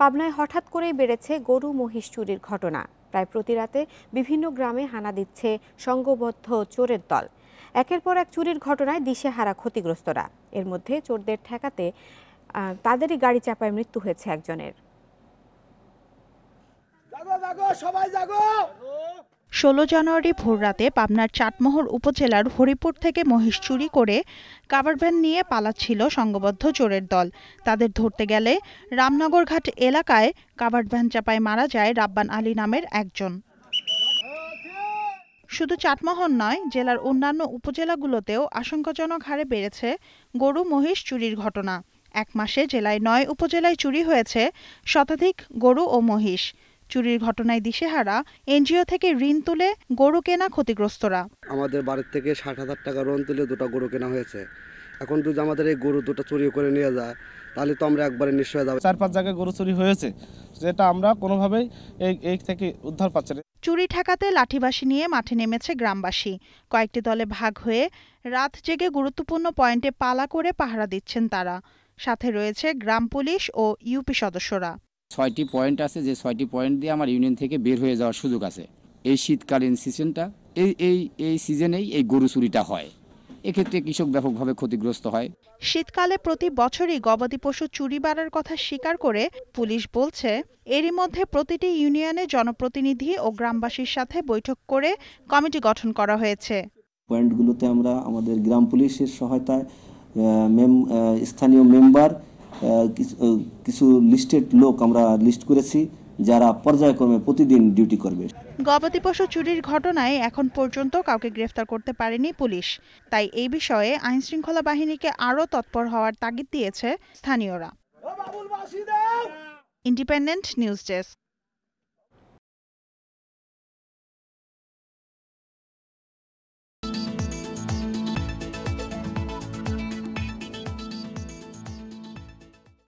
পাবনায় হঠাৎ করেই বেড়েছে গরু মহিষ চুরির ঘটনা। প্রায় প্রতি রাতে বিভিন্ন গ্রামে হানা দিচ্ছে সংঘবদ্ধ চোরের দল। একের পর এক চুরির ঘটনায় দিশেহারা ক্ষতিগ্রস্তরা। এর মধ্যে চোরদের ঠেকাতে তাদেরই গাড়ি চাপায় মৃত্যু হয়েছে একজনের। জাগো জাগো, সবাই জাগো! ষোলো জানুয়ারি ভোররাতে পাবনার চাটমোহর উপজেলার হরিপুর থেকে মহিষ চুরি করে কাভার ভ্যান নিয়ে পালাচ্ছিল সংঘবদ্ধ চোরের দল। তাদের ধরতে গেলে রামনগরঘাট এলাকায় কাভার ভ্যান চাপায় মারা যায় রাব্বান আলী নামের একজন। শুধু চাটমোহর নয়, জেলার অন্যান্য উপজেলাগুলোতেও আশঙ্কাজনক হারে বেড়েছে গরু মহিষ চুরির ঘটনা। এক মাসে জেলায় নয় উপজেলায় চুরি হয়েছে শতাধিক গরু ও মহিষ। চুরির ঘটনায় দিশেহারা এনজিও থেকে ঋণ তুলে গরু কেনা ক্ষতিগ্রস্তরা। আমাদের বাড়ির থেকে ষাট হাজার টাকা লোন তুলে দুটো গরু কেনা হয়েছে। এখন যদি আমাদের এই গরু দুটো চুরি করে নিয়ে যায় তাহলে তো আমরা একবারে নিশ্চয় যাব। চার পাঁচ জায়গায় গরু চুরি হয়েছে যেটা আমরা কোনোভাবেই এই এই থেকে উদ্ধার পাচ্ছি না। চুরি ঠেকাতে লাঠিবাসী নিয়ে মাঠে নেমেছে গ্রামবাসী। কয়েকটি দলে ভাগ হয়ে রাত জেগে গুরুত্বপূর্ণ পয়েন্টে পালা করে পাহারা দিচ্ছেন তারা। সাথে রয়েছে গ্রাম পুলিশ ও ইউপি সদস্যরা। ছয়টি পয়েন্ট আছে যে ছয়টি পয়েন্ট দিয়ে আমার ইউনিয়ন থেকে বের হয়ে যাওয়ার সুযোগ আছে। এই শীতকালীন সিজনটা এই এই এই সিজনেই এই গরু চুরিটা হয়। এক্ষেত্রে কৃষক ব্যাপকভাবে ক্ষতিগ্রস্ত হয়। শীতকালে প্রতি বছরই গবাদি পশু চুরি বাড়ার কথা স্বীকার করে পুলিশ বলছে এরই মধ্যে প্রতিটি ইউনিয়নে জনপ্রতিনিধি ও গ্রামবাসীর সাথে বৈঠক করে কমিটি গঠন করা হয়েছে। পয়েন্টগুলোতে আমরা আমাদের গ্রাম পুলিশের সহায়তায় স্থানীয় মেম্বার কিছু- লিস্টেড লোক আমরা লিস্ট করেছি যারা পর্যায়ক্রমে প্রতিদিন ডিউটি করবে। গবাদি পশু চুরির ঘটনায় এখন পর্যন্ত কাউকে গ্রেফতার করতে পারেনি পুলিশ। তাই এই বিষয়ে আইনশৃঙ্খলা বাহিনীকে আরও তৎপর হওয়ার তাগিদ দিয়েছে স্থানীয়রা। Independent news desk